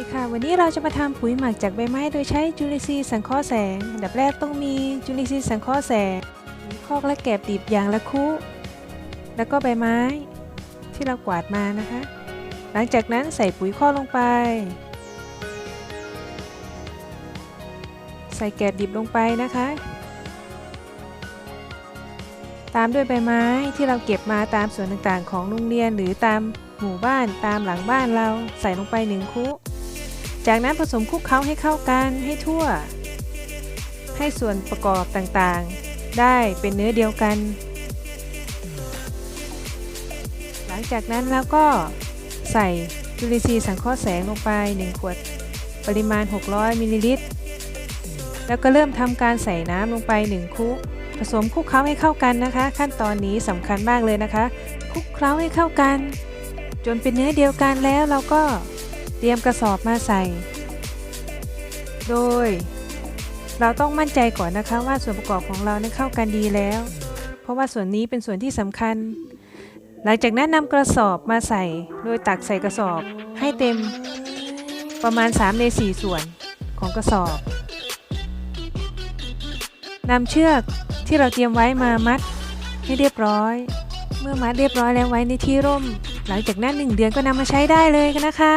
ดีค่ะ วันนี้เราจะมาทำปุ๋ยหมักจากใบไม้โดยใช้จุลินทรีย์สังเคราะห์แสงอันดับแรกต้องมีจุลินทรีย์สังเคราะห์แสงคอกและแกบดิบอย่างละคู่ แล้วก็ใบไม้ที่เรากวาดมานะคะ หลังจากนั้นใส่ปุ๋ยคอลงไป ใส่แกบดิบลงไปนะคะ ตามด้วยใบไม้ที่เราเก็บมาตามส่วนต่างๆ ของโรงเรียนหรือตามหมู่บ้านตามหลังบ้านเราใส่ลงไปหนึ่งคุ จากนั้นผสมคลุกเคล้าให้เข้ากันให้ทั่ว ให้ส่วนประกอบต่างๆ ได้เป็นเนื้อเดียวกัน หลังจากนั้นแล้วก็ใส่จุลินทรีย์สังเคราะห์แสงลงไป 1 ขวดปริมาณ 600มิลลิลิตร แล้วก็เริ่มทำการใส่น้ำลงไป 1 คุผสมคลุกเคล้าให้เข้ากันนะคะ ขั้นตอนนี้สำคัญมากเลยนะคะคลุกเคล้าให้เข้ากัน จนเป็นเนื้อเดียวกันแล้วเราก็ เตรียมกระสอบมาใส่ โดย เราต้องมั่นใจก่อนนะคะว่าส่วนประกอบของเรานั้นเข้ากันดีแล้ว เพราะว่าส่วนนี้เป็นส่วนที่สำคัญ หลังจากนั้นนำกระสอบมาใส่ โดยตักใส่กระสอบให้เต็มประมาณ 3 ใน 4 ส่วนของกระสอบนำเชือกที่เราเตรียมไว้มามัดให้เรียบร้อย เมื่อมัดเรียบร้อยแล้วไว้ในที่ร่ม หลังจากนั้น 1 เดือนก็นำมาใช้ได้เลยนะคะ